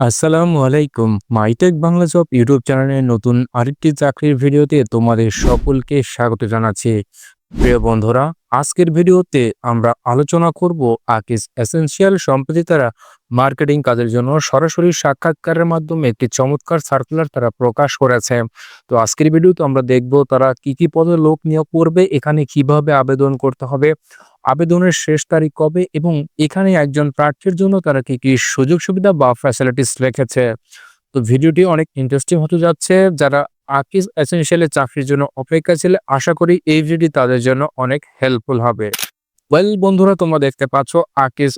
আসসালামু আলাইকুম। MyTech Bangla job YouTube চ্যানেলের নতুন আরেকটি চাকরির ভিডিওতে তোমাদের সকলকে স্বাগত জানাচ্ছি। প্রিয় বন্ধুরা, আজকের ভিডিওতে আমরা আলোচনা করব আকিস এসেন্সিয়াল সম্প্রতি তারা মার্কেটিং কাজের জন্য সরাসরি সাক্ষাৎকারের মাধ্যমে একটি চমৎকার সার্কুলার তারা প্রকাশ করেছে। তো আজকের ভিডিওতে আমরা দেখব তারা কি কি পদে লোক নিয়োগ করবে, এখানে কীভাবে আবেদন করতে হবে আবেদনের শেষ তারিখ কবে এবং এখানে একজন প্রার্থীর জন্য তারা কি কি সুযোগ সুবিধা বা ফ্যাসিলিটিস রেখেছে? তো ভিডিওটি অনেক ইন্টারেস্টিং হতে যাচ্ছে। যারা আকিস এসেনশিয়ালে চাকরির জন্য অপেক্ষা ছিল, আশা করি এই ভিডিওটি তাদের জন্য অনেক হেল্পফুল হবে। ওয়েল বন্ধুরা, তোমরা দেখতে পাচ্ছ আকিস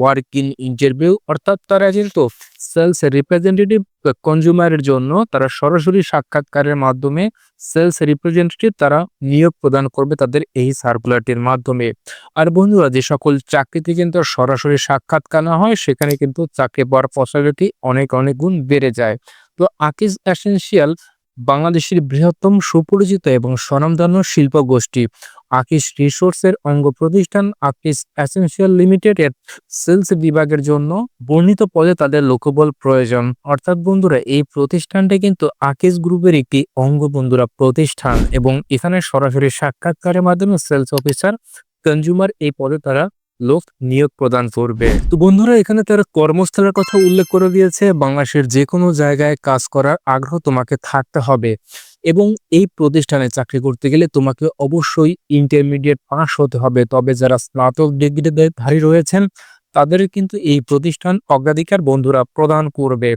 ওয়ার্ক ইন ইন্টারভিউ অর্থাৎ তারা কিন্তু সেলস রিপ্রেজেন্টেটিভ কনজিউমারের জন্য তারা সরাসরি সাক্ষাৎকারের মাধ্যমে সেলস রিপ্রেজেন্টেটিভ তারা নিয়োগ প্রদান করবে তাদের এই সার্কুলারটির মাধ্যমে। আর বন্ধুরা, যে সকল চাকরিতে কিন্তু সরাসরি সাক্ষাৎকার না হয়, সেখানে কিন্তু চাকরি পাওয়ার পসিবিলিটি অনেক অনেক গুণ বেড়ে যায়। তো আকিজ এসেনশিয়াল বাংলাদেশের বৃহত্তম সুপরিচিত এবং স্বনামধন্য শিল্প গোষ্ঠী আকিস রিসোর্সের অঙ্গ প্রতিষ্ঠান আকিস লিমিটেড এর সেলস বিভাগের জন্য বর্ণিত পদে তাদের লোকবল প্রয়োজন। অর্থাৎ বন্ধুরা, এই প্রতিষ্ঠানটি কিন্তু আকিস গ্রুপের একটি অঙ্গ বন্ধুরা প্রতিষ্ঠান এবং এখানে সরাসরি সাক্ষাৎকারের মাধ্যমে সেলস অফিসার কনজিউমার এই পদে তারা লোক নিয়োগ প্রদান করবে। তো বন্ধুরা, এখানে তারা কর্মস্থলের কথা উল্লেখ করে দিয়েছে। বাংলাদেশের যে কোনো জায়গায় কাজ করার আগ্রহ তোমাকে থাকতে হবে এবং এই প্রতিষ্ঠানে চাকরি করতে গেলে তোমাকে অবশ্যই ইন্টারমিডিয়েট পাস হতে হবে। তবে যারা স্নাতক ডিগ্রিধারী রয়েছেন, তাদের কিন্তু এই প্রতিষ্ঠান অগ্রাধিকার বন্ধুরা প্রদান করবে।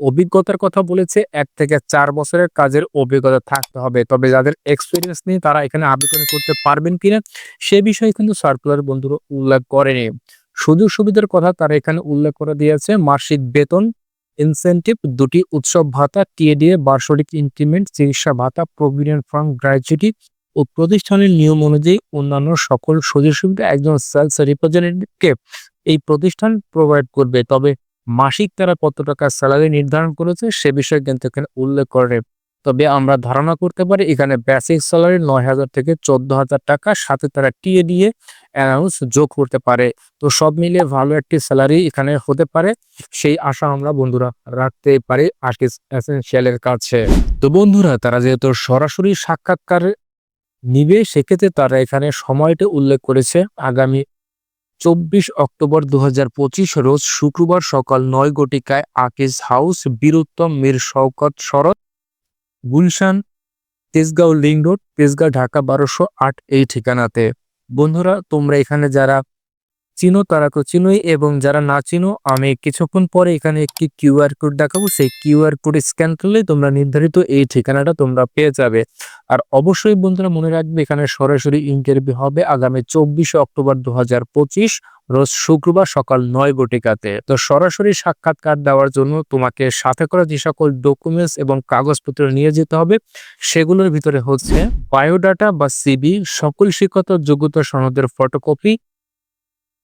অভিজ্ঞতার কথা বলেছে, এক থেকে চার বছরের কাজের অভিজ্ঞতা থাকতে হবে। তবে যাদের এক্সপিরিয়েন্স নেই, তারা এখানে আবেদন করতে পারবেন কিনা, সে বিষয়ে কিন্তু সার্কুলার বন্ধুরা উল্লেখ করেনি। সুযোগ সুবিধার কথা তারা এখানে উল্লেখ করে দিয়েছে, মাসিক বেতন ইনসেন্টিভ দুটি উৎসব ভাতা, টিএডিএ, বার্ষিক ইনক্রিমেন্ট চিকিৎসা ভাতা প্রভিডেন্ট ফান্ড গ্র্যাচুইটি ও প্রতিষ্ঠানের নিয়ম অনুযায়ী অন্যান্য সকল সুযোগ সুবিধা একজন সেলস রিপ্রেজেন্টেটিভকে এই প্রতিষ্ঠান প্রোভাইড করবে। তবে মাসিক তারা কত টাকা স্যালারি নির্ধারণ করেছে সে বিষয়ে কিন্তু এখানে উল্লেখ করে তবে আমরা ধারণা করতে পারি এখানে বেসিক স্যালারি নয় হাজার থেকে চোদ্দ হাজার টাকা সাথে তারা টিএ দিয়ে অ্যানাউন্স যোগ করতে পারে। তো সব মিলিয়ে ভালো একটি স্যালারি এখানে হতে পারে, সেই আশা আমরা বন্ধুরা রাখতে পারি আর্টিস এসেন্সিয়ালের কাছে। তো বন্ধুরা, তারা যেহেতু সরাসরি সাক্ষাৎকার নিবে, সেক্ষেত্রে তারা এখানে সময়টা উল্লেখ করেছে। আগামী চব্বিশ অক্টোবর দু হাজার পঁচিশ রোজ শুক্রবার সকাল নয় গটিকায় আকিজ হাউস, বীরুত্তম মীর শওকত শরৎ গুলশান, তেজগাঁও লিং রোড তেজগাঁও ঢাকা বারোশো আট এই ঠিকানাতে। বন্ধুরা, তোমরা এখানে যারা চিনো, তারা তো চিনোই এবং যারা না চিনো, আমি কিছুক্ষণ পরে এখানে একটি কিউআর কোড দেখাবো। সেই কিউআর কোড স্ক্যান করলে তোমরা নির্ধারিত এই ঠিকানাটা তোমরা পেয়ে যাবে। আর অবশ্যই বন্ধুরা মনে রাখবে, এখানে সরাসরি ইন্টারভিউ হবে আগামী চব্বিশে অক্টোবর দু হাজার পঁচিশ, রোজ শুক্রবার সকাল নয় গটিকাতে তো সরাসরি সাক্ষাৎকার দেওয়ার জন্য তোমাকে সাথে করা যে সকল ডকুমেন্টস এবং কাগজপত্র নিয়ে যেতে হবে, সেগুলোর ভিতরে হচ্ছে বায়োডাটা বা সিবি সকল শিক্ষত যোগ্যতা সনদের ফটোকপি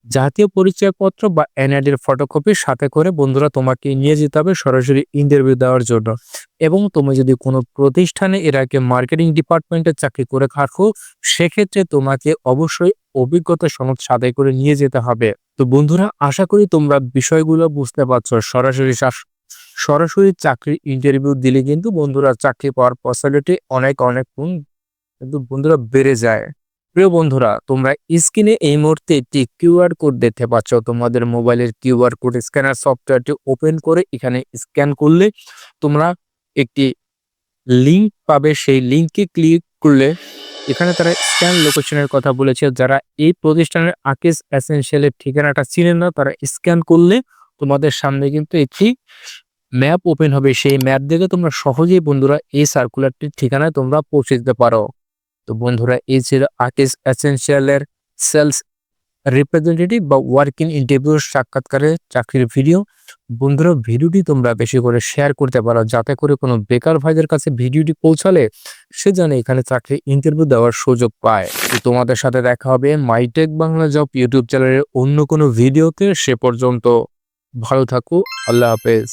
জাতীয় পরিচয়পত্র বা এনআইডির ফটোকপি সাথে করে বন্ধুরা তোমাকে নিয়ে যেতে হবে সরাসরি ইন্টারভিউ দেওয়ার জন্য। এবং তুমি যদি কোনো প্রতিষ্ঠানে এর আগে মার্কেটিং ডিপার্টমেন্টে চাকরি করে থাকো, সেক্ষেত্রে তোমাকে অবশ্যই অভিজ্ঞতা সনদ সাথে করে নিয়ে যেতে হবে। তো বন্ধুরা, আশা করি তোমরা বিষয়গুলো বুঝতে পারছ। সরাসরি সরাসরি চাকরি ইন্টারভিউ দিলে কিন্তু বন্ধুরা চাকরি পাওয়ার পসিবিলিটি অনেক অনেক গুণ কিন্তু বন্ধুরা বেড়ে যায়। প্রিয় বন্ধুরা, তোমরা স্ক্রিনে এই মুহূর্তে একটি কিউআর কোড দেখতে পাচ্ছ। তোমাদের মোবাইলের কিউআর কোড স্ক্যানার সফটওয়্যারটি ওপেন করে এখানে স্ক্যান করলে তোমরা একটি লিঙ্ক পাবে। সেই লিঙ্কে ক্লিক করলে এখানে তারা স্ক্যান লোকেশনের কথা বলেছে। যারা এই প্রতিষ্ঠানের আকেশ এসেন্সিয়ালের ঠিকানাটা চিনেন না, তারা স্ক্যান করলে তোমাদের সামনে কিন্তু একটি ম্যাপ ওপেন হবে। সেই ম্যাপ দেখে তোমরা সহজেই বন্ধুরা এই সার্কুলারটির ঠিকানায় তোমরা পৌঁছে দিতে পারো। তো বন্ধুরা, এই ছিল আর্টিস্ট এসেন্সিয়ালের সেলস রিপ্রেজেন্টেটিভ বা ওয়ার্কিং ইন্টারভিউ সাক্ষাৎকারের চাকরির ভিডিও বন্ধুরা ভিডিওটি তোমরা বেশি করে শেয়ার করতে পারো, যাতে করে কোনো বেকার ভাইদের কাছে ভিডিওটি পৌঁছালে সে জানে এখানে চাকরি ইন্টারভিউ দেওয়ার সুযোগ পায়। তোমাদের সাথে দেখা হবে মাইটেক বাংলা জব ইউটিউব চ্যানেলের অন্য কোনো ভিডিওতে সে পর্যন্ত ভালো থাকো, আল্লাহ হাফেজ।